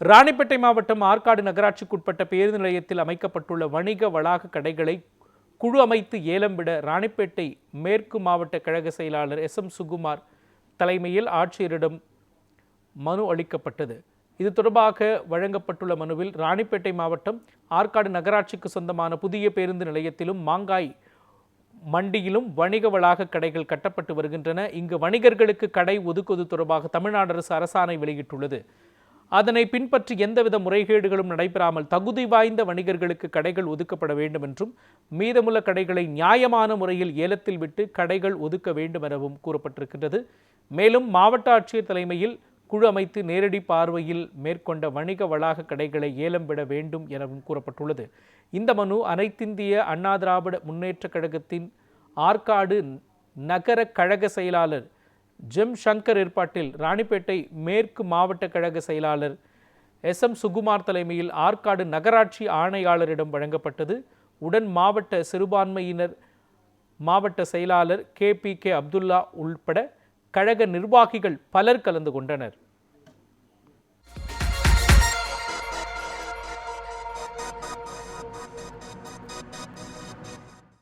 ராணிப்பேட்டை மாவட்டம் ஆற்காடு நகராட்சிக்குட்பட்ட பேருந்து நிலையத்தில் அமைக்கப்பட்டுள்ள வணிக வளாக கடைகளை குழு அமைத்து ஏலம் விட ராணிப்பேட்டை மேற்கு மாவட்ட கழக செயலாளர் எஸ் எம் சுகுமார் தலைமையில் ஆட்சியரிடம் மனு அளிக்கப்பட்டது. இது தொடர்பாக வழங்கப்பட்டுள்ள மனுவில் ராணிப்பேட்டை மாவட்டம் ஆற்காடு நகராட்சிக்கு சொந்தமான புதிய பேருந்து நிலையத்திலும் மாங்காய் மண்டியிலும் வணிக வளாக கடைகள் கட்டப்பட்டு வருகின்றன. இங்கு வணிகர்களுக்கு கடை ஒதுக்குவது தொடர்பாக தமிழ்நாடு அரசு அரசாணை வெளியிட்டுள்ளது. அதனை பின்பற்றி எந்தவித முறைகேடுகளும் நடைபெறாமல் தகுதி வாய்ந்த வணிகர்களுக்கு கடைகள் ஒதுக்கப்பட வேண்டும் என்றும் மீதமுள்ள கடைகளை நியாயமான முறையில் ஏலத்தில் விட்டு கடைகள் ஒதுக்க வேண்டும் எனவும் கூறப்பட்டிருக்கின்றது. மேலும் மாவட்ட ஆட்சியர் தலைமையில் குழு அமைத்து நேரடி பார்வையில் மேற்கொண்ட வணிக வளாக கடைகளை ஏலம் விட வேண்டும் எனவும் கூறப்பட்டுள்ளது. இந்த மனு அனைத்திந்திய அண்ணா திராவிட முன்னேற்றக் கழகத்தின் ஆற்காடு நகர கழக செயலாளர் ஜெம் சங்கர் ஏற்பாட்டில் ராணிப்பேட்டை மேற்கு மாவட்ட கழக செயலாளர் எஸ் எம் சுகுமார் தலைமையில் ஆற்காடு நகராட்சி ஆணையாளரிடம் வழங்கப்பட்டது. உடன் மாவட்ட சிறுபான்மையினர் மாவட்ட செயலாளர் கே பி கே அப்துல்லா உள்பட கழக நிர்வாகிகள் பலர் கலந்து கொண்டனர்.